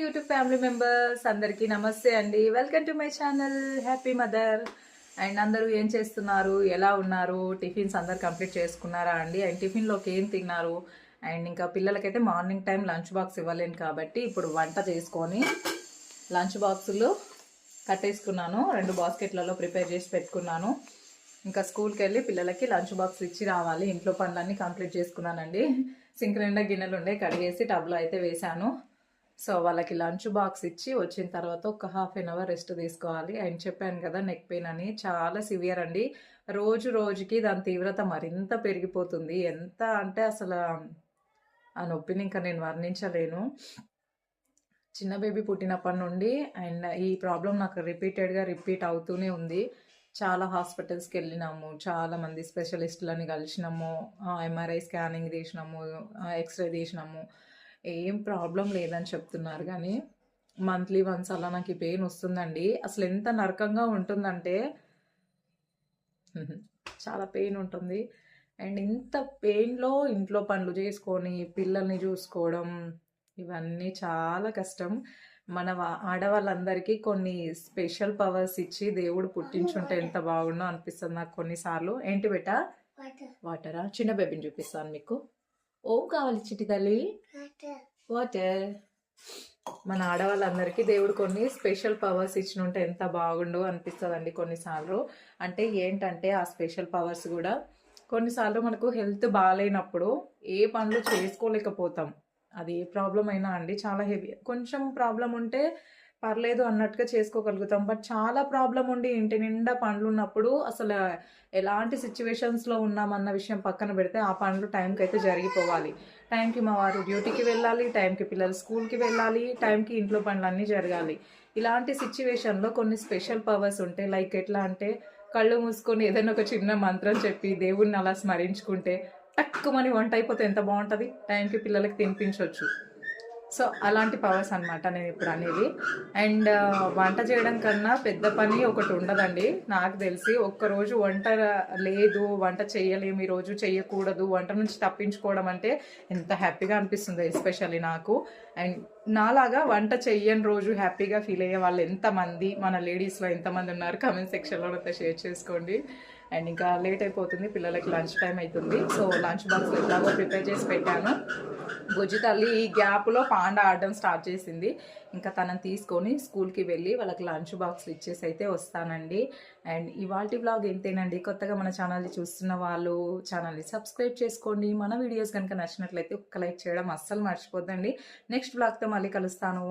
YouTube family members అందరికీ నమస్తే అండి. Welcome to my channel happy mother. And అందరూ ఏం చేస్తున్నారు? ఎలా ఉన్నారు? టిఫిన్స్ అందరు కంప్లీట్ చేసుకున్నారా అండి? అండ్ టిఫిన్లోకి ఏం తిన్నారు? అండ్ ఇంకా పిల్లలకైతే మార్నింగ్ టైం లంచ్ బాక్స్ ఇవ్వలేను కాబట్టి ఇప్పుడు వంట చేసుకొని లంచ్ బాక్సులు కట్టేసుకున్నాను. రెండు బాస్కెట్లలో ప్రిపేర్ చేసి పెట్టుకున్నాను. ఇంకా స్కూల్కి వెళ్ళి పిల్లలకి లంచ్ బాక్స్ ఇచ్చి రావాలి. ఇంట్లో పనులన్నీ కంప్లీట్ చేసుకున్నానండి. సింక్ నిండా గిన్నెలు ఉండే కడిగేసి టబ్లో అయితే వేశాను. సో వాళ్ళకి లంచ్ బాక్స్ ఇచ్చి వచ్చిన తర్వాత ఒక హాఫ్ అన్ అవర్ రెస్ట్ తీసుకోవాలి. ఆయన చెప్పాను కదా నెక్ పెయిన్ అని. చాలా సివియర్ అండి. రోజు రోజుకి దాని తీవ్రత మరింత పెరిగిపోతుంది. ఎంత అంటే అసలు ఆ నొప్పిని ఇంకా నేను వర్ణించలేను. చిన్న బేబీ పుట్టినప్పటి నుండి అండ్ ఈ ప్రాబ్లం నాకు రిపీటెడ్గా రిపీట్ అవుతూనే ఉంది. చాలా హాస్పిటల్స్కి వెళ్ళినాము. చాలా మంది స్పెషలిస్టులని కలిసినాము. ఎంఆర్ఐ స్కానింగ్ తీసినాము. ఎక్స్రే తీసినాము. ఏం ప్రాబ్లం లేదని చెప్తున్నారు. కానీ మంత్లీ వన్స్ అలా నాకు ఈ పెయిన్ వస్తుందండి. అసలు ఎంత నరకంగా ఉంటుందంటే చాలా పెయిన్ ఉంటుంది. అండ్ ఇంత పెయిన్లో ఇంట్లో పనులు చేసుకొని పిల్లల్ని చూసుకోవడం ఇవన్నీ చాలా కష్టం. మన ఆడవాళ్ళందరికీ కొన్ని స్పెషల్ పవర్స్ ఇచ్చి దేవుడు పుట్టించుంటే ఎంత బాగుండో అనిపిస్తుంది నాకు కొన్నిసార్లు. ఏంటి బెట? వాటరా? చిన్న బేబీని చూపిస్తాను మీకు. ఓం కావాలి చిట్టి తల్లి? వాటర్. మన ఆడవాళ్ళందరికీ దేవుడు కొన్ని స్పెషల్ పవర్స్ ఇచ్చినుంటే ఎంత బాగుండో అనిపిస్తుంది అండి కొన్నిసార్లు. అంటే ఏంటంటే ఆ స్పెషల్ పవర్స్ కూడా కొన్నిసార్లు మనకు హెల్త్ బాగాలేనప్పుడు ఏ పనులు చేసుకోలేకపోతాం. అది ఏ ప్రాబ్లం అయినా అండి చాలా హెవీ. కొంచెం ప్రాబ్లం ఉంటే పర్లేదు అన్నట్టుగా చేసుకోగలుగుతాం. బట్ చాలా ప్రాబ్లం ఉండి ఇంటి నిండా పనులు ఉన్నప్పుడు అసలు ఎలాంటి సిచ్యువేషన్స్లో ఉన్నామన్న విషయం పక్కన పెడితే ఆ పనులు టైంకి అయితే జరిగిపోవాలి. టైంకి మా వారు డ్యూటీకి వెళ్ళాలి టైంకి పిల్లలు స్కూల్కి వెళ్ళాలి టైంకి ఇంట్లో పనులన్నీ జరగాలి. ఇలాంటి సిచ్యువేషన్లో కొన్ని స్పెషల్ పవర్స్ ఉంటాయి లైక్ ఎట్లా అంటే కళ్ళు మూసుకొని ఏదైనా ఒక చిన్న మంత్రం చెప్పి దేవుణ్ణి అలా స్మరించుకుంటే తక్కువని వంట అయిపోతే ఎంత బాగుంటుంది? టైంకి పిల్లలకి తినిపించవచ్చు సో అలాంటి పవర్స్ అన్నమాట నేను ఇప్పుడు అనేది. అండ్ వంట చేయడం కన్నా పెద్ద పని ఒకటి ఉండదండి. నాకు తెలిసి ఒక్కరోజు వంట లేదు వంట చేయలేము ఈ రోజు చేయకూడదు వంట నుంచి తప్పించుకోవడం అంటే ఎంత హ్యాపీగా అనిపిస్తుంది ఎస్పెషల్లీ నాకు. అండ్ నాలాగా వంట చెయ్యని రోజు హ్యాపీగా ఫీల్ అయ్యే వాళ్ళు ఎంతమంది మన లేడీస్లో ఎంతమంది ఉన్నారు? కమెంట్ సెక్షన్లో అంతా షేర్ చేసుకోండి. అండ్ ఇంకా లేట్ అయిపోతుంది పిల్లలకి లంచ్ టైం అవుతుంది. సో లంచ్ బాక్స్ ఎట్లాగో ప్రిపేర్ చేసి పెట్టాను. బుజ్జి తల్లి ఈ గ్యాప్లో పాండ ఆడడం స్టార్ట్ చేసింది. ఇంకా తనని తీసుకొని స్కూల్కి వెళ్ళి వాళ్ళకి లంచ్ బాక్స్ ఇచ్చేసి అయితే వస్తానండి. అండ్ ఇవాళ బ్లాగ్ ఎంతేనండి కొత్తగా మన ఛానల్ని చూస్తున్న వాళ్ళు ఛానల్ని సబ్స్క్రైబ్ చేసుకోండి. మన వీడియోస్ కనుక నచ్చినట్లయితే ఒక్క లైక్ చేయడం అస్సలు మర్చిపోద్దండి. నెక్స్ట్ బ్లాగ్తో మళ్ళీ కలుస్తాను.